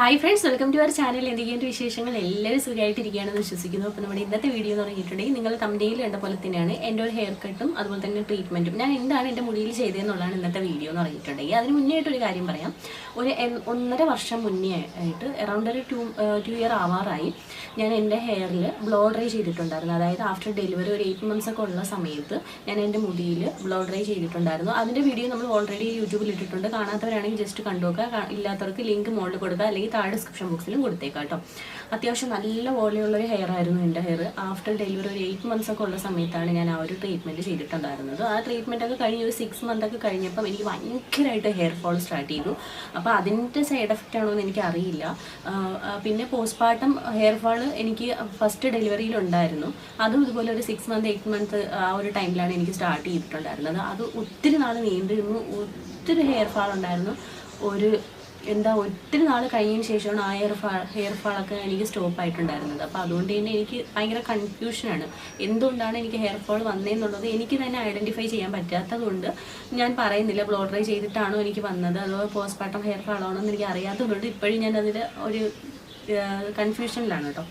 Hi friends welcome to our channel എന്തൊക്കെയാണ് വിശേഷങ്ങൾ? എല്ലാവരും സുഖമായിട്ടിരിക്കുകയാണെന്ന് വിശ്വസിക്കുന്നു. അപ്പോൾ നമ്മുടെ ഇന്നത്തെ വീഡിയോ എന്ന് പറഞ്ഞിട്ടുണ്ടെങ്കിൽ നിങ്ങൾ തമ്മിയിൽ കണ്ട പോലെ തന്നെയാണ് എന്റെ ഒരു ഹെയർ കട്ടും അതുപോലെ തന്നെ ട്രീറ്റ്മെന്റും ഞാൻ എന്താണ് എന്റെ മുടിയിൽ ചെയ്തതെന്നുള്ളതാണ് ഇന്നത്തെ വീഡിയോ എന്ന് പറഞ്ഞിട്ടുണ്ടെങ്കിൽ അതിന് മുന്നേ ആയിട്ട് ഒരു കാര്യം പറയാം. ഒരു ഒന്നര വർഷം മുന്നേ ആയിട്ട് അറൗണ്ട് ഒരു ടു ടു ഇയർ ആവാറായി ഞാൻ എന്റെ ഹെയറിൽ ബ്ലോ ഡ്രൈ ചെയ്തിട്ടുണ്ടായിരുന്നു. അതായത് ആഫ്റ്റർ ഡെലിവറി ഒരു എയ്റ്റ് മന്ത്സ് ഒക്കെ ഉള്ള സമയത്ത് ഞാൻ എന്റെ മുടിയിൽ ബ്ലോ ഡ്രൈ ചെയ്തിട്ടുണ്ടായിരുന്നു. അതിന്റെ വീഡിയോ നമ്മൾ ഓൾറെഡി യൂട്യൂബിൽ ഇട്ടിട്ടുണ്ട്. കാണാത്തവരാണെങ്കിൽ ജസ്റ്റ് കണ്ടുനോക്കുക കാ- ഇല്ലാത്തവർക്ക് ലിങ്ക് മോളിൽ കൊടുക്കുക. അല്ലെങ്കിൽ താഴെ ഡിസ്ക്രിപ്ഷൻ ബോക്സിലും കൊടുത്തേക്കാം കേട്ടോ. അത്യാവശ്യം നല്ല വോളിയുള്ളൊരു ഹെയർ ആയിരുന്നു എന്റെ ഹെയർ ആഫ്റ്റർ ഡെലിവറി ഒരു എയ്റ്റ് മന്ത്സ് ഒക്കെ ഉള്ള സമയത്താണ് ഞാൻ ആ ഒരു ട്രീറ്റ്മെന്റ് ചെയ്തിട്ടുണ്ടായിരുന്നത്. ആ ട്രീറ്റ്മെന്റ് ഒക്കെ കഴിഞ്ഞ് ഒരു സിക്സ് മന്ത് ഒക്കെ കഴിഞ്ഞപ്പം എനിക്ക് ഭയങ്കരമായിട്ട് ഹെയർ ഫോൾ സ്റ്റാർട്ട് ചെയ്തു. അപ്പോൾ അതിന്റെ സൈഡ് എഫക്റ്റ് ആണോ എന്ന് എനിക്ക് അറിയില്ല. പിന്നെ പോസ്റ്റ്മോർട്ടം ഹെയർ ഫോൾ എനിക്ക് ഫസ്റ്റ് ഡെലിവറിയിൽ ഉണ്ടായിരുന്നു. അതും ഇതുപോലെ ഒരു സിക്സ് മന്ത് എയ്റ്റ് മന്ത് ആ ഒരു ടൈമിലാണ് എനിക്ക് സ്റ്റാർട്ട് ചെയ്തിട്ടുണ്ടായിരുന്നത്. അത് ഒത്തിരി നാൾ നീണ്ടിരുന്നു ഒത്തിരി ഹെയർ ഫാൾ ഉണ്ടായിരുന്നു. ഒരു എന്താ ഒത്തിരി നാൾ കഴിഞ്ഞതിന് ശേഷമാണ് ആ ഹെയർ ഫാൾ ഹെയർ ഫാളൊക്കെ എനിക്ക് സ്റ്റോപ്പ് ആയിട്ടുണ്ടായിരുന്നത്. അപ്പോൾ അതുകൊണ്ട് തന്നെ എനിക്ക് ഭയങ്കര കൺഫ്യൂഷനാണ് എന്തുകൊണ്ടാണ് എനിക്ക് ഹെയർ ഫോൾ വന്നതെന്നുള്ളത് എനിക്ക് തന്നെ ഐഡന്റിഫൈ ചെയ്യാൻ പറ്റാത്തതുകൊണ്ട് ഞാൻ പറയുന്നില്ല. ബ്ലോ ഡ്രൈ ചെയ്തിട്ടാണോ എനിക്ക് വന്നത്? അതോ പോസ്റ്റ്മോർട്ടം ഹെയർ ഫാളാണോ എന്ന് എനിക്ക് അറിയാത്തതുകൊണ്ട് ഇപ്പോഴും ഞാൻ അതിൽ ഒരു കൺഫ്യൂഷനിലാണ് കേട്ടോ.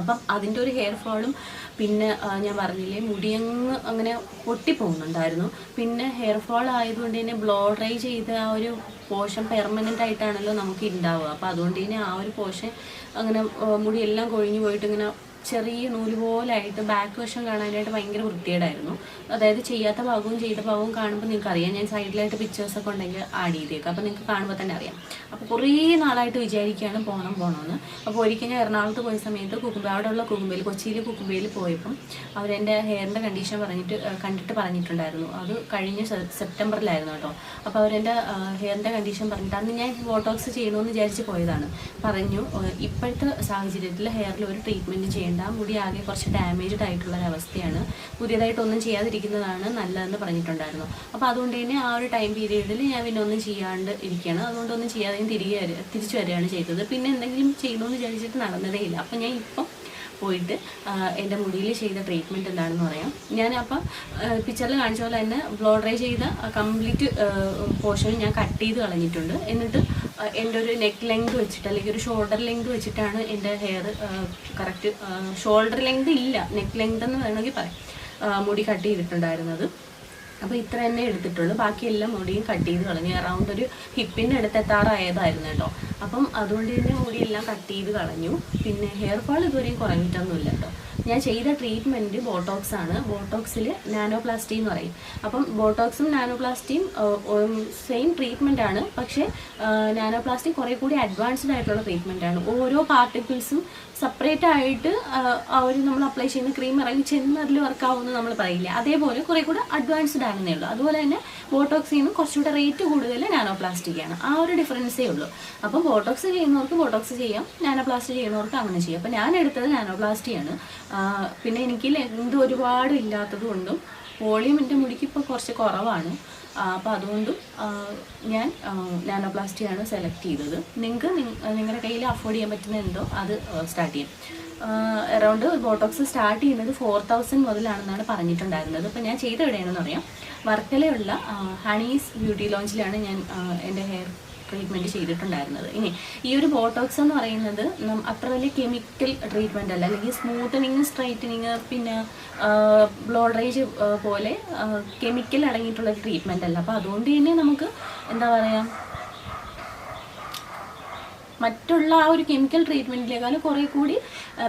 അപ്പം അതിന്റെ ഒരു ഹെയർ ഫോളും പിന്നെ ഞാൻ പറഞ്ഞില്ലേ മുടിയങ്ങ് അങ്ങനെ പൊട്ടിപ്പോകുന്നുണ്ടായിരുന്നു. പിന്നെ ഹെയർ ഫോൾ ആയതുകൊണ്ട് തന്നെ ബ്ലോ ഡ്രൈ ചെയ്ത ആ ഒരു പോഷൻ പെർമനന്റ് ആയിട്ടാണല്ലോ നമുക്ക് ഉണ്ടാവുക അപ്പോൾ അതുകൊണ്ട് തന്നെ ആ ഒരു പോഷൻ അങ്ങനെ മുടിയെല്ലാം കൊഴിഞ്ഞു പോയിട്ട് ഇങ്ങനെ ചെറിയ നൂൽ പോലായിട്ട് ബാക്ക് വശം കാണാനായിട്ട് ഭയങ്കര വൃത്തികേടായിരുന്നു. അതായത് ചെയ്യാത്ത ഭാഗവും ചെയ്ത ഭാഗവും കാണുമ്പോൾ നിങ്ങൾക്ക് അറിയാം ഞാൻ സൈഡിലായിട്ട് പിക്ചേഴ്സൊക്കെ ഉണ്ടെങ്കിൽ ആഡ് ചെയ്തേക്കാം. അപ്പോൾ നിങ്ങൾക്ക് കാണുമ്പോൾ തന്നെ അറിയാം. അപ്പോൾ കുറേ നാളായിട്ട് വിചാരിക്കുകയാണ് പോകണം പോകണമെന്ന് അപ്പോൾ ഒരിക്കൽ ഞാൻ എറണാകുളത്ത് പോയ സമയത്ത് കുക്കുമ്പ അവിടെയുള്ള കുക്കുമ്പയിൽ കൊച്ചിയിൽ കുക്കുമ്പയിൽ പോയപ്പം അവരെന്റെ ഹെയറിന്റെ കണ്ടീഷൻ പറഞ്ഞിട്ട് കണ്ടിട്ട് പറഞ്ഞിട്ടുണ്ടായിരുന്നു. അത് കഴിഞ്ഞ സെപ്റ്റംബറിലായിരുന്നു കേട്ടോ. അപ്പോൾ അവരെന്റെ ഹെയറിന്റെ കണ്ടീഷൻ പറഞ്ഞിട്ട് അന്ന് ഞാൻ ബോട്ടോക്സ് ചെയ്യണമെന്ന് വിചാരിച്ച് പോയതാണ്. പറഞ്ഞു ഇപ്പോഴത്തെ സാഹചര്യത്തിൽ ഹെയറിൽ ഒരു ട്രീറ്റ്മെന്റ് ചെയ്യേണ്ട. മുടി ആകെ കുറച്ച് ഡാമേജ്ഡ് ആയിട്ടുള്ള ഒരവസ്ഥയാണ് പുതിയതായിട്ടൊന്നും ചെയ്യാതിരിക്കുന്നതാണ് നല്ലതെന്ന് പറഞ്ഞിട്ടുണ്ടായിരുന്നു. അപ്പോൾ അതുകൊണ്ട് തന്നെ ആ ഒരു ടൈം പീരീഡിൽ ഞാൻ പിന്നെ ഒന്നും ചെയ്യാണ്ട് ഇരിക്കുകയാണ്. അതുകൊണ്ടൊന്നും ചെയ്യാതെ ഞാൻ തിരികെ വരിക തിരിച്ചു വരികയാണ് ചെയ്തത്. പിന്നെ എന്തെങ്കിലും ചെയ്യണമെന്ന് വിചാരിച്ചിട്ട് നടന്നതേ ഇല്ല. അപ്പം ഞാൻ ഇപ്പം പോയിട്ട് എന്റെ മുടിയിൽ ചെയ്ത ട്രീറ്റ്മെന്റ് എന്താണെന്ന് പറയാം. ഞാൻ അപ്പം പിക്ചറിൽ കാണിച്ച പോലെ തന്നെ ബ്ലോ ഡ്രൈ ചെയ്ത കംപ്ലീറ്റ് പോർഷൻ ഞാൻ കട്ട് ചെയ്ത് കളഞ്ഞിട്ടുണ്ട്. എന്നിട്ട് എന്റെ ഒരു നെക്ക് ലെങ്ത് വെച്ചിട്ട് അല്ലെങ്കിൽ ഒരു ഷോൾഡർ ലെങ്ത് വെച്ചിട്ടാണ് എന്റെ ഹെയർ കറക്റ്റ് ഷോൾഡർ ലെങ്ത് ഇല്ല. നെക്ക് ലെങ്ത് എന്ന് വേണമെങ്കിൽ പറയാം. മുടി കട്ട് ചെയ്തിട്ടുണ്ടായിരുന്നത്. അപ്പോൾ ഇത്ര തന്നെ എടുത്തിട്ടുള്ളൂ. ബാക്കി എല്ലാം മുടിയും കട്ട് ചെയ്ത് കളഞ്ഞു അറൗണ്ട് ഒരു ഹിപ്പിന്റെ അടുത്ത് എത്താറായതായിരുന്നു കേട്ടോ. അപ്പം അതുകൊണ്ട് തന്നെ മുടിയെല്ലാം കട്ട് ചെയ്ത് കളഞ്ഞു. പിന്നെ ഹെയർ ഫാൾ ഇതുവരെയും കുറഞ്ഞിട്ടൊന്നുമില്ല കേട്ടോ. ഞാൻ ചെയ്ത ട്രീറ്റ്മെന്റ് ബോട്ടോക്സ് ആണ്. ബോട്ടോക്സിൽ നാനോപ്ലാസ്റ്റി എന്ന് പറയും. അപ്പം ബോട്ടോക്സും നാനോപ്ലാസ്റ്റിയും സെയിം ട്രീറ്റ്മെന്റ് ആണ്. പക്ഷേ നാനോപ്ലാസ്റ്റി കുറേ കൂടി അഡ്വാൻസ്ഡ് ആയിട്ടുള്ള ട്രീറ്റ്മെന്റ് ആണ്. ഓരോ പാർട്ടിക്കിൾസും സെപ്പറേറ്റ് ആയിട്ട് അവർ നമ്മൾ അപ്ലൈ ചെയ്യുന്ന ക്രീം ഇറങ്ങി ചെന്ന് അതിൽ വർക്ക് ആവുമെന്ന് നമ്മൾ പറയില്ല. അതേപോലെ കുറേ കൂടെ അഡ്വാൻസ്ഡ് ആണെന്നേ ഉള്ളൂ. അതുപോലെ തന്നെ ബോട്ടോക്സിൽ നിന്നും കുറച്ചുകൂടെ റേറ്റ് കൂടുതൽ നാനോപ്ലാസ്റ്റിക് ആണ്. ആ ഒരു ഡിഫറൻസേ ഉള്ളൂ. അപ്പം ബോട്ടോക്സ് ചെയ്യുന്നവർക്ക് ബോട്ടോക്സ് ചെയ്യാം നാനോപ്ലാസ്റ്റി ചെയ്യുന്നവർക്ക് അങ്ങനെ ചെയ്യാം. അപ്പം ഞാൻ എടുത്തത് നാനോപ്ലാസ്റ്റിയാണ് പിന്നെ എനിക്ക് ലെങ്ത് ഒരുപാട് ഇല്ലാത്തത് കൊണ്ടും വോളിയം എന്റെ മുടിക്ക് ഇപ്പോൾ കുറച്ച് കുറവാണ്. അപ്പോൾ അതുകൊണ്ട് ഞാൻ നാനോപ്ലാസ്റ്റിയാണ് സെലക്ട് ചെയ്തത്. നിങ്ങൾക്ക് നിങ്ങളുടെ കയ്യിൽ അഫോർഡ് ചെയ്യാൻ പറ്റുന്ന എന്തോ അത് സ്റ്റാർട്ട് ചെയ്യും. അറൗണ്ട് ബോട്ടോക്സ് സ്റ്റാർട്ട് ചെയ്യുന്നത് ഫോർ തൗസൻഡ് മുതലാണെന്നാണ് പറഞ്ഞിട്ടുണ്ടായിരുന്നത്. അപ്പോൾ ഞാൻ ചെയ്ത് എവിടെയാണെന്ന് അറിയാം വർക്കലയുള്ള ഹണീസ് ബ്യൂട്ടി ലോഞ്ചിലാണ് ഞാൻ എന്റെ ഹെയർ ട്രീറ്റ്മെന്റ് ചെയ്തിട്ടുണ്ടായിരുന്നത്. ഇനി ഈ ഒരു ബോട്ടോക്സ് എന്ന് പറയുന്നത് അത്ര വലിയ കെമിക്കൽ ട്രീറ്റ്മെന്റ് അല്ല. അല്ലെങ്കിൽ സ്മൂത്തനിങ് സ്ട്രൈറ്റനിങ് പിന്നെ ബ്ലോഡറേജ് പോലെ കെമിക്കൽ അടങ്ങിയിട്ടുള്ള ട്രീറ്റ്മെന്റ് അല്ല. അപ്പോൾ അതുകൊണ്ട് തന്നെ നമുക്ക് എന്താ പറയുക മറ്റുള്ള ആ ഒരു കെമിക്കൽ ട്രീറ്റ്മെന്റിലേക്കാളും കുറേ കൂടി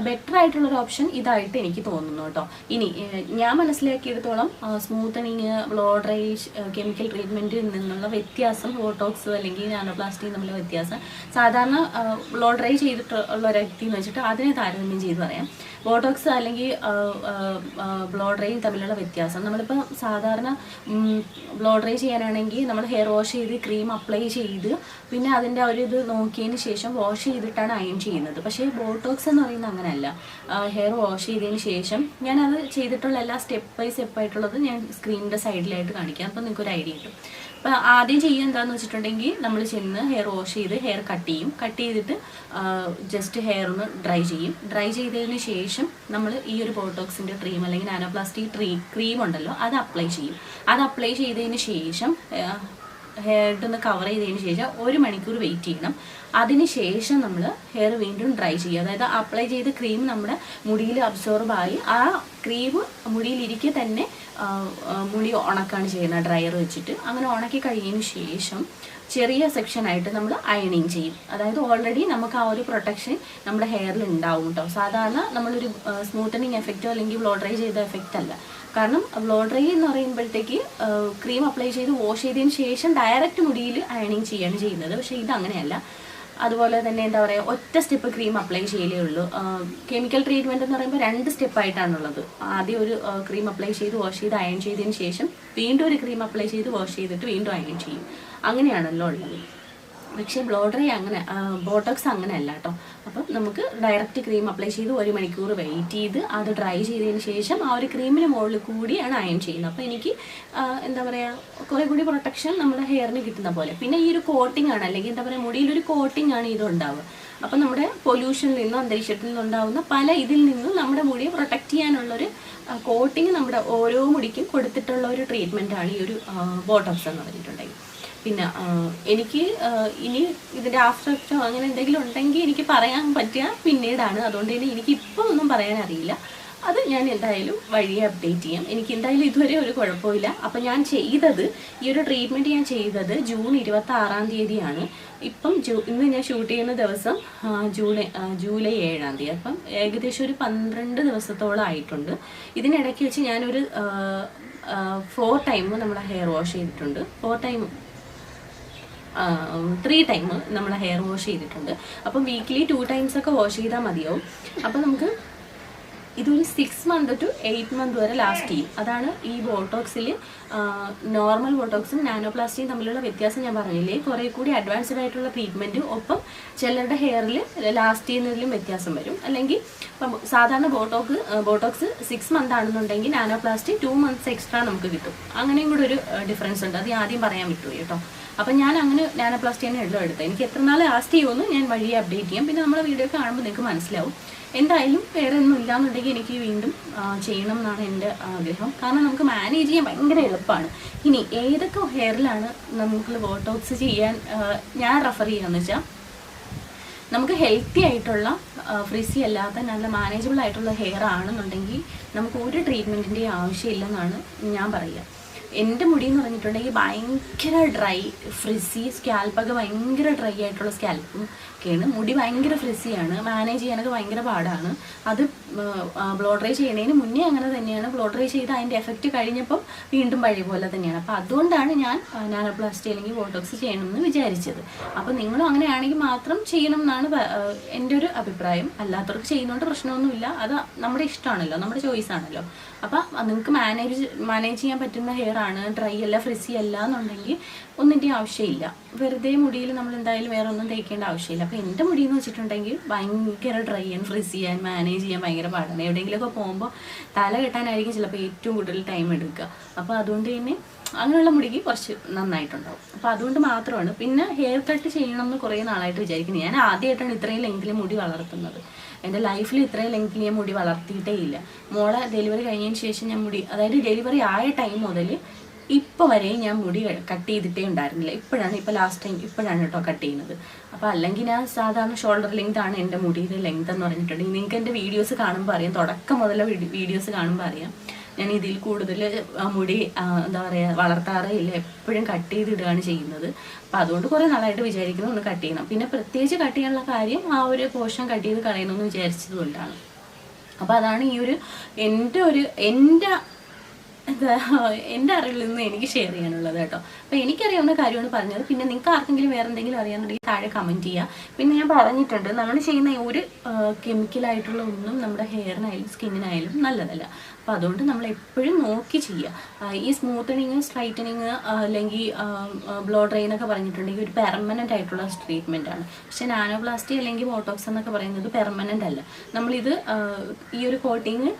ബെറ്റർ ആയിട്ടുള്ള ഒരു ഓപ്ഷൻ ഇതായിട്ട് എനിക്ക് തോന്നുന്നു കേട്ടോ. ഇനി ഞാൻ മനസ്സിലാക്കിയെടുത്തോളം സ്മൂത്തനിങ് ബ്ലോ ഡ്രൈ കെമിക്കൽ ട്രീറ്റ്മെന്റിൽ നിന്നുള്ള വ്യത്യാസം ബോട്ടോക്സ് അല്ലെങ്കിൽ നാനോപ്ലാസ്റ്റിക് തമ്മിലുള്ള വ്യത്യാസം സാധാരണ ബ്ലോ ഡ്രൈ ചെയ്തിട്ടുള്ള ഒരു വ്യക്തി എന്ന് വെച്ചിട്ട് അതിനെ താരതമ്യം ചെയ്ത് പറയാം. ബോട്ടോക്സ് അല്ലെങ്കിൽ ബ്ലോ ഡ്രൈയും തമ്മിലുള്ള വ്യത്യാസം. നമ്മളിപ്പോൾ സാധാരണ ബ്ലോ ഡ്രൈ ചെയ്യാനാണെങ്കിൽ നമ്മൾ ഹെയർ വാഷ് ചെയ്ത് ക്രീം അപ്ലൈ ചെയ്ത് പിന്നെ അതിന്റെ ഒരു ഇത് നോക്കിയതിന് ശേഷം വാഷ് ചെയ്തിട്ടാണ് അയൺ ചെയ്യുന്നത്. പക്ഷേ ബോട്ടോക്സ് എന്ന് പറയുന്നത് അങ്ങനെയല്ല. ഹെയർ വാഷ് ചെയ്തതിന് ശേഷം ഞാനത് ചെയ്തിട്ടുള്ള എല്ലാ സ്റ്റെപ്പ് ബൈ സ്റ്റെപ്പ് ആയിട്ടുള്ളത് ഞാൻ സ്ക്രീനിന്റെ സൈഡിലായിട്ട് കാണിക്കാം. അപ്പോൾ നിങ്ങൾക്ക് ഒരു ഐഡിയ കിട്ടും. അപ്പോൾ ആദ്യം ചെയ്യുക എന്താണെന്ന് വെച്ചിട്ടുണ്ടെങ്കിൽ നമ്മൾ ചെന്ന് ഹെയർ വാഷ് ചെയ്ത് ഹെയർ കട്ട് ചെയ്യും. കട്ട് ചെയ്തിട്ട് ജസ്റ്റ് ഹെയർ ഒന്ന് ഡ്രൈ ചെയ്യും. ഡ്രൈ ചെയ്തതിന് ശേഷം നമ്മൾ ഈ ഒരു ബോട്ടോക്സിന്റെ ക്രീം അല്ലെങ്കിൽ നാനോപ്ലാസ്റ്റിക് ട്രീ ക്രീം ഉണ്ടല്ലോ അത് അപ്ലൈ ചെയ്യും. അത് അപ്ലൈ ചെയ്തതിന് ശേഷം ഒന്ന് കവർ ചെയ്തതിന് ശേഷം ഒരു മണിക്കൂർ വെയിറ്റ് ചെയ്യണം. അതിനുശേഷം നമ്മൾ ഹെയർ വീണ്ടും ഡ്രൈ ചെയ്യുക. അതായത് അപ്ലൈ ചെയ്ത ക്രീം നമ്മുടെ മുടിയിൽ അബ്സോർബ് ആയി ആ ക്രീം മുടിയിലിരിക്കെ തന്നെ മുടി ഉണക്കാണ് ചെയ്യുന്നത്. ഡ്രയർ വെച്ചിട്ട്. അങ്ങനെ ഉണക്കി കഴിഞ്ഞതിന് ശേഷം ചെറിയ സെക്ഷനായിട്ട് നമ്മൾ അയണിങ് ചെയ്യും. അതായത് ഓൾറെഡി നമുക്ക് ആ ഒരു പ്രൊട്ടക്ഷൻ നമ്മുടെ ഹെയറിൽ ഉണ്ടാവും കേട്ടോ സാധാരണ നമ്മളൊരു സ്മൂത്തനിങ് എഫക്റ്റോ അല്ലെങ്കിൽ ബ്ലോ ഡ്രൈ ചെയ്ത എഫക്റ്റ് അല്ല. കാരണം ബ്ലോ ഡ്രൈ എന്ന് പറയുമ്പോഴത്തേക്ക് ക്രീം അപ്ലൈ ചെയ്ത് വാഷ് ചെയ്തതിന് ശേഷം ഡയറക്റ്റ് മുടിയിൽ അയണിങ് ചെയ്യാണ് ചെയ്യുന്നത്. പക്ഷേ ഇത് അങ്ങനെയല്ല. അതുപോലെ തന്നെ എന്താ പറയുക ഒറ്റ സ്റ്റെപ്പ് ക്രീം അപ്ലൈ ചെയ്യലേ ഉള്ളൂ. കെമിക്കൽ ട്രീറ്റ്മെന്റ് എന്ന് പറയുമ്പോൾ രണ്ട് സ്റ്റെപ്പായിട്ടാണുള്ളത് ആദ്യം ഒരു ക്രീം അപ്ലൈ ചെയ്ത് വാഷ് ചെയ്ത് അയൺ ചെയ്തതിന് ശേഷം വീണ്ടും ഒരു ക്രീം അപ്ലൈ ചെയ്ത് വാഷ് ചെയ്തിട്ട് വീണ്ടും അയൺ ചെയ്യും. അങ്ങനെയാണല്ലോ ഉള്ളത്. പക്ഷേ ബ്ലോഡറി അങ്ങനെ ബോട്ടോക്സ് അങ്ങനെ അല്ല കേട്ടോ. അപ്പം നമുക്ക് ഡയറക്റ്റ് ക്രീം അപ്ലൈ ചെയ്ത് ഒരു മണിക്കൂർ വെയിറ്റ് ചെയ്ത് അത് ഡ്രൈ ചെയ്തതിന് ശേഷം ആ ഒരു ക്രീമിന് മുകളിൽ കൂടിയാണ് അയൺ ചെയ്യുന്നത്. അപ്പോൾ എനിക്ക് എന്താ പറയുക കുറേ കൂടി പ്രൊട്ടക്ഷൻ നമ്മുടെ ഹെയറിന് കിട്ടുന്ന പോലെ. പിന്നെ ഈ ഒരു കോട്ടിംഗ് ആണ് അല്ലെങ്കിൽ എന്താ പറയുക മുടിയിൽ ഒരു കോട്ടിംഗ് ആണ് ഇതുണ്ടാവുക. അപ്പം നമ്മുടെ പൊല്യൂഷനിൽ നിന്നും അന്തരീക്ഷത്തിൽ നിന്നുണ്ടാവുന്ന പല ഇതിൽ നിന്നും നമ്മുടെ മുടിയെ പ്രൊട്ടക്റ്റ് ചെയ്യാനുള്ളൊരു കോട്ടിങ് നമ്മുടെ ഓരോ മുടിക്കും കൊടുത്തിട്ടുള്ള ഒരു ട്രീറ്റ്മെന്റാണ് ഈ ഒരു ബോട്ടോക്സ് എന്ന് പറഞ്ഞിട്ടുണ്ടെങ്കിൽ. പിന്നെ എനിക്ക് ഇനി ഇതിന്റെ ആഫ്റ്റർ എഫക്റ്റോ അങ്ങനെ എന്തെങ്കിലും ഉണ്ടെങ്കിൽ എനിക്ക് പറയാൻ പറ്റുക പിന്നീടാണ്. അതുകൊണ്ട് തന്നെ എനിക്ക് ഇപ്പോൾ ഒന്നും പറയാൻ അറിയില്ല. അത് ഞാൻ എന്തായാലും വഴിയെ അപ്ഡേറ്റ് ചെയ്യാം. എനിക്ക് എന്തായാലും ഇതുവരെ ഒരു കുഴപ്പമില്ല അപ്പം ഞാൻ ചെയ്തത് ഈ ഒരു ട്രീറ്റ്മെന്റ് ഞാൻ ചെയ്തത് ജൂൺ ഇരുപത്തി ആറാം തീയതിയാണ്. ഇപ്പം ജൂ ഇന്ന് ഞാൻ ഷൂട്ട് ചെയ്യുന്ന ദിവസം ജൂൺ ജൂലൈ ഏഴാം തീയതി. അപ്പം ഏകദേശം ഒരു പന്ത്രണ്ട് ദിവസത്തോളം ആയിട്ടുണ്ട്. ഇതിനിടയ്ക്ക് വെച്ച് ഞാനൊരു ഫോർ ടൈം നമ്മുടെ ഹെയർ വാഷ് ചെയ്തിട്ടുണ്ട്. ഫോർ ടൈം ത്രീ ടൈം നമ്മൾ ഹെയർ വാഷ് ചെയ്തിട്ടുണ്ട്. അപ്പം വീക്ക്ലി ടു ടൈംസ് ഒക്കെ വാഷ് ചെയ്താൽ മതിയാവും. അപ്പം നമുക്ക് ഇതൊരു six month to eight month വരെ ലാസ്റ്റ് ചെയ്യും. അതാണ് ഈ ബോട്ടോക്സിൽ നോർമൽ ബോട്ടോക്സും നാനോപ്ലാസ്റ്റിയും തമ്മിലുള്ള വ്യത്യാസം ഞാൻ പറഞ്ഞില്ലേ? കുറേ കൂടി അഡ്വാൻസ്ഡ് ആയിട്ടുള്ള ട്രീറ്റ്മെന്റും ഒപ്പം ചിലരുടെ ഹെയറിൽ ലാസ്റ്റ് ചെയ്യുന്നതിലും വ്യത്യാസം വരും. അല്ലെങ്കിൽ ഇപ്പം സാധാരണ ബോട്ടോക്ക് ബോട്ടോക്സ് സിക്സ് മന്ത് ആണെന്നുണ്ടെങ്കിൽ നാനോപ്ലാസ്റ്റി ടു മന്ത്സ് എക്സ്ട്രാ നമുക്ക് കിട്ടും. അങ്ങനെയും കൂടെ ഒരു ഡിഫറൻസ് ഉണ്ട്. അത് ആദ്യം പറയാൻ വിട്ടു കേട്ടോ. അപ്പം ഞാൻ അങ്ങനെ നാനോപ്ലാസ്റ്റി തന്നെ ഉള്ളൂ എടുത്തത്. എനിക്ക് എത്ര നാൾ ലാസ്റ്റ് ചെയ്യുമെന്ന് ഞാൻ വഴിയെ അപ്ഡേറ്റ് ചെയ്യാം. പിന്നെ നമ്മുടെ വീഡിയോ കാണുമ്പോൾ നിങ്ങൾക്ക് മനസ്സിലാവും. എന്തായാലും വേറെ ഒന്നും ഇല്ലാന്നുണ്ടെങ്കിൽ എനിക്ക് വീണ്ടും ചെയ്യണം എന്നാണ് എന്റെ ആഗ്രഹം. കാരണം നമുക്ക് മാനേജ് ചെയ്യാൻ ഭയങ്കര എളുപ്പമാണ്. ഇനി ഏതൊക്കെ ഹെയറിലാണ് നമുക്ക് ബോട്ടോക്സ് ചെയ്യാൻ ഞാൻ റെഫർ ചെയ്യാന്ന് വെച്ചാൽ നമുക്ക് ഹെൽത്തി ആയിട്ടുള്ള ഫ്രിസി അല്ലാത്ത നല്ല മാനേജബിൾ ആയിട്ടുള്ള ഹെയർ ആണെന്നുണ്ടെങ്കിൽ നമുക്ക് ഒരു ട്രീറ്റ്മെന്റിന്റെയും ആവശ്യമില്ലെന്നാണ് ഞാൻ പറയുക. എന്റെ മുടി എന്ന് പറഞ്ഞിട്ടുണ്ടെങ്കിൽ ഭയങ്കര ഡ്രൈ ഫ്രിസി സ്കാൽപ്പൊക്കെ ഭയങ്കര ഡ്രൈ ആയിട്ടുള്ള സ്കാൽപ്പും ഒക്കെയാണ്. മുടി ഭയങ്കര ഫ്രിസിയാണ് മാനേജ് ചെയ്യാനൊക്കെ ഭയങ്കര പാടാണ്. അത് ബ്ലോ ഡ്രൈ ചെയ്യുന്നതിന് മുന്നേ അങ്ങനെ തന്നെയാണ്. ബ്ലോ ഡ്രൈ ചെയ്ത് അതിന്റെ എഫക്റ്റ് കഴിഞ്ഞപ്പം വീണ്ടും പഴയ പോലെ തന്നെയാണ്. അപ്പോൾ അതുകൊണ്ടാണ് ഞാൻ നാനോപ്ലാസ്റ്റി അല്ലെങ്കിൽ ബോട്ടോക്സ് ചെയ്യണമെന്ന് വിചാരിച്ചത്. അപ്പോൾ നിങ്ങളും അങ്ങനെയാണെങ്കിൽ മാത്രം ചെയ്യണം എന്നാണ് എന്റെ ഒരു അഭിപ്രായം. അല്ലാത്തവർക്ക് ചെയ്യുന്നതുകൊണ്ട് പ്രശ്നമൊന്നുമില്ല. അത് നമ്മുടെ ഇഷ്ടമാണല്ലോ. നമ്മുടെ ചോയ്സ് ആണല്ലോ. അപ്പോൾ നിങ്ങൾക്ക് മാനേജ് മാനേജ് ചെയ്യാൻ പറ്റുന്ന ഹെയർ ആണ് ഡ്രൈ അല്ല ഫ്രിസി അല്ല എന്നുണ്ടെങ്കിൽ ഒന്നിന്റെയും ആവശ്യമില്ല. വെറുതെ മുടിയിൽ നമ്മൾ എന്തായാലും വേറെ ഒന്നും തേക്കേണ്ട ആവശ്യമില്ല. അപ്പോൾ എന്റെ മുടി എന്ന് വെച്ചിട്ടുണ്ടെങ്കിൽ ഭയങ്കര ഡ്രൈ ആൻഡ് ഫ്രിസ് ചെയ്യാൻ മാനേജ് ചെയ്യാൻ ഭയങ്കര പാടാണ്. എവിടെയെങ്കിലുമൊക്കെ പോകുമ്പോൾ തല കെട്ടാനായിരിക്കും ചിലപ്പോൾ ഏറ്റവും കൂടുതൽ ടൈം എടുക്കുക. അപ്പോൾ അതുകൊണ്ട് തന്നെ അങ്ങനെയുള്ള മുടിക്ക് കുറച്ച് നന്നായിട്ടുണ്ടാവും. അപ്പോൾ അതുകൊണ്ട് മാത്രമാണ്. പിന്നെ ഹെയർ കട്ട് ചെയ്യണം എന്ന് കുറേ നാളായിട്ട് വിചാരിക്കുന്നത് ഞാൻ ആദ്യമായിട്ടാണ് ഇത്രയും ലെങ്കിൽ മുടി വളർത്തുന്നത്. എന്റെ ലൈഫിൽ ഇത്രയും ലെങ്കിൽ ഞാൻ മുടി വളർത്തിയിട്ടേ ഇല്ല. മോളെ ഡെലിവറി കഴിഞ്ഞതിന് ശേഷം ഞാൻ മുടി അതായത് ഡെലിവറി ആയ ടൈം മുതൽ ഇപ്പോൾ വരെയും ഞാൻ മുടി കട്ട് ചെയ്തിട്ടേ ഉണ്ടായിരുന്നില്ല. ഇപ്പോഴാണ് ഇപ്പോൾ ലാസ്റ്റ് ടൈം ഇപ്പോഴാണ് കേട്ടോ കട്ട് ചെയ്യുന്നത്. അപ്പോൾ അല്ലെങ്കിൽ ഞാൻ സാധാരണ ഷോൾഡർ ലെങ്ത് ആണ് എന്റെ മുടിയുടെ ലെങ്ത് എന്ന് പറഞ്ഞിട്ടുണ്ടെങ്കിൽ നിങ്ങൾക്ക് എന്റെ വീഡിയോസ് കാണുമ്പോൾ അറിയാം. തുടക്കം മുതലുള്ള വീഡിയോസ് കാണുമ്പോൾ അറിയാം. ഞാൻ ഇതിൽ കൂടുതൽ മുടി എന്താ പറയുക വളർത്താറേ ഇല്ല. എപ്പോഴും കട്ട് ചെയ്തിടുകയാണ് ചെയ്യുന്നത്. അപ്പം അതുകൊണ്ട് കുറേ നാളായിട്ട് വിചാരിക്കുന്നു ഒന്ന് കട്ട് ചെയ്യണം. പിന്നെ പ്രത്യേകിച്ച് കട്ട് ചെയ്യാനുള്ള കാര്യം ആ ഒരു പോഷൻ കട്ട് ചെയ്ത് കളയണമെന്ന് വിചാരിച്ചത് കൊണ്ടാണ് അപ്പോൾ അതാണ് ഈ ഒരു എന്റെ ഒരു എന്റെ എന്റെ അറിവിൽ നിന്ന് എനിക്ക് ഷെയർ ചെയ്യാനുള്ളത് കേട്ടോ. അപ്പോൾ എനിക്കറിയാവുന്ന കാര്യമാണ് പറഞ്ഞത്. പിന്നെ നിങ്ങൾക്ക് ആർക്കെങ്കിലും വേറെ എന്തെങ്കിലും അറിയാന്നുണ്ടെങ്കിൽ താഴെ കമന്റ് ചെയ്യുക പിന്നെ ഞാൻ പറഞ്ഞിട്ടുണ്ട് നമ്മൾ ചെയ്യുന്ന ഒരു കെമിക്കലായിട്ടുള്ള ഒന്നും നമ്മുടെ ഹെയറിനായാലും സ്കിന്നിനായാലും നല്ലതല്ല. അപ്പോൾ അതുകൊണ്ട് നമ്മൾ എപ്പോഴും നോക്കി ചെയ്യുക. ഈ സ്മൂത്തനിങ് സ്ട്രൈറ്റനിങ് അല്ലെങ്കിൽ ബ്ലോ ഡ്രൈ എന്നൊക്കെ പറഞ്ഞിട്ടുണ്ടെങ്കിൽ ഒരു പെർമനന്റ് ആയിട്ടുള്ള ട്രീറ്റ്മെന്റ് ആണ്. പക്ഷേ നാനോപ്ലാസ്റ്റി അല്ലെങ്കിൽ ബോട്ടോക്സ് എന്നൊക്കെ പറയുന്നത് പെർമനന്റ് അല്ല. നമ്മളിത് ഈ ഒരു കോട്ടിങ്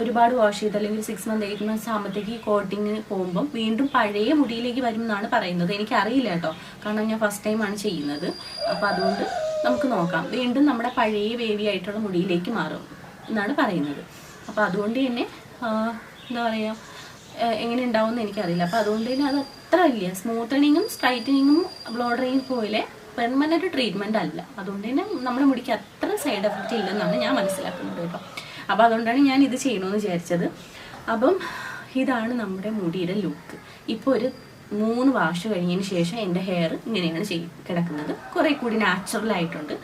ഒരുപാട് വാഷ് ചെയ്ത് അല്ലെങ്കിൽ സിക്സ് മന്ത് എയ്റ്റ് മന്ത്സ് ആകുമ്പോഴത്തേക്ക് ഈ കോട്ടിങ് പോകുമ്പം വീണ്ടും പഴയ മുടിയിലേക്ക് വരും എന്നാണ് പറയുന്നത്. എനിക്കറിയില്ല കേട്ടോ. കാരണം ഞാൻ ഫസ്റ്റ് ടൈമാണ് ചെയ്യുന്നത്. അപ്പോൾ അതുകൊണ്ട് നമുക്ക് നോക്കാം. വീണ്ടും നമ്മുടെ പഴയ വേവി ആയിട്ടുള്ള മുടിയിലേക്ക് മാറും എന്നാണ് പറയുന്നത്. അപ്പോൾ അതുകൊണ്ട് തന്നെ എന്താ പറയുക എങ്ങനെ ഉണ്ടാവും എനിക്കറിയില്ല. അപ്പോൾ അതുകൊണ്ട് തന്നെ അത് അത്ര വലിയ സ്മൂത്തണിങ്ങും സ്ട്രൈറ്റനിങ്ങും ബ്ലോ പോലെ പെർമനന്റ് ട്രീറ്റ്മെന്റ് അല്ല. അതുകൊണ്ട് തന്നെ നമ്മുടെ മുടിക്ക് അത്ര സൈഡ് എഫക്റ്റ് ഇല്ലെന്നാണ് ഞാൻ മനസ്സിലാക്കുന്നത് കേട്ടോ. അപ്പോൾ അതുകൊണ്ടാണ് ഞാൻ ഇത് ചെയ്യണമെന്ന് വിചാരിച്ചത്. അപ്പം ഇതാണ് നമ്മുടെ മുടിയുടെ ലുക്ക് ഇപ്പോൾ ഒരു മൂന്ന് വാഷ് കഴിഞ്ഞതിന് ശേഷം എന്റെ ഹെയർ ഇങ്ങനെയാണ് ചെയ് കിടക്കുന്നത്. കുറേ കൂടി നാച്ചുറൽ ആയിട്ടുണ്ട്.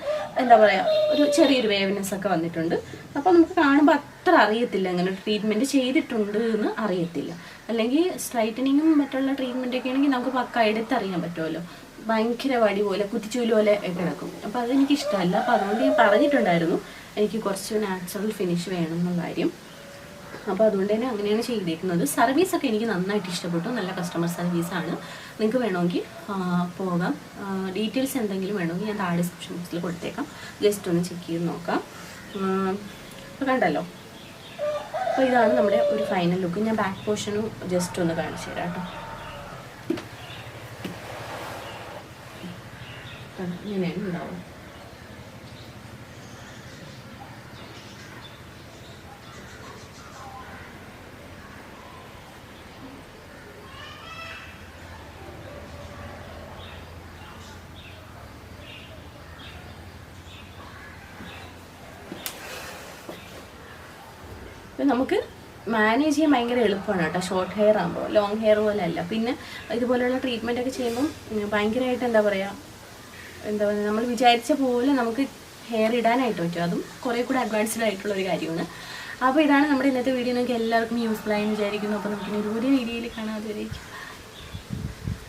എന്താ പറയുക ഒരു ചെറിയൊരു വേവനെസ് ഒക്കെ വന്നിട്ടുണ്ട്. അപ്പോൾ നമുക്ക് കാണുമ്പോൾ അത്ര അറിയത്തില്ല. അങ്ങനെ ട്രീറ്റ്മെന്റ് ചെയ്തിട്ടുണ്ട് എന്ന് അറിയത്തില്ല. അല്ലെങ്കിൽ സ്ട്രൈറ്റനിങ്ങും മറ്റുള്ള ട്രീറ്റ്മെന്റ് ഒക്കെ ആണെങ്കിൽ നമുക്ക് പക്ക എടുത്തറിയാൻ പറ്റുമല്ലോ. ഭയങ്കര വടി പോലെ കുത്തിച്ചൂൽ പോലെ കിടക്കും. അപ്പോൾ അതെനിക്കിഷ്ടമല്ല. അപ്പോൾ അതുകൊണ്ട് ഞാൻ പറഞ്ഞിട്ടുണ്ടായിരുന്നു. എനിക്ക് കുറച്ച് നാച്ചുറൽ ഫിനിഷ് വേണം എന്നുള്ള കാര്യം. അപ്പോൾ അതുകൊണ്ട് തന്നെ അങ്ങനെയാണ് ചെയ്തേക്കുന്നത്. സർവീസൊക്കെ എനിക്ക് നന്നായിട്ട് ഇഷ്ടപ്പെട്ടു. നല്ല കസ്റ്റമർ സർവീസാണ് നിങ്ങൾക്ക് വേണമെങ്കിൽ പോകാം. ഡീറ്റെയിൽസ് എന്തെങ്കിലും വേണമെങ്കിൽ ഞാൻ താഴെ ഡിസ്ക്രിപ്ഷൻ ബോക്സിൽ കൊടുത്തേക്കാം. ജസ്റ്റ് ഒന്ന് ചെക്ക് ചെയ്ത് നോക്കാം. അപ്പോൾ കണ്ടല്ലോ. അപ്പോൾ ഇതാണ് നമ്മുടെ ഒരു ഫൈനൽ ലുക്ക് ഞാൻ ബാക്ക് പോർഷനും ജസ്റ്റ് ഒന്ന് കാണിച്ചു തരാം കേട്ടോ? ഇങ്ങനെയാണ് ഉണ്ടാവും നമുക്ക് മാനേജ് ചെയ്യാൻ ഭയങ്കര എളുപ്പമാണ് കേട്ടോ. ഷോർട്ട് ഹെയർ ആകുമ്പോൾ ലോങ് ഹെയർ പോലെ അല്ല. പിന്നെ ഇതുപോലെയുള്ള ട്രീറ്റ്മെന്റ് ഒക്കെ ചെയ്യുമ്പം ഭയങ്കരമായിട്ട് എന്താ പറയുക എന്താ പറയുക നമ്മൾ വിചാരിച്ച പോലെ നമുക്ക് ഹെയർ ഇടാനായിട്ട് പറ്റും. അതും കുറേ കൂടെ അഡ്വാൻസ്ഡ് ആയിട്ടുള്ള ഒരു കാര്യമാണ്. അപ്പോൾ ഇതാണ് നമ്മുടെ ഇന്നത്തെ വീഡിയോ നമുക്ക് എല്ലാവർക്കും യൂസ്ഫുൾ ആയി വിചാരിക്കുന്നു. അപ്പോൾ നമുക്ക് ഒരു വീഡിയോയിൽ കാണാതെ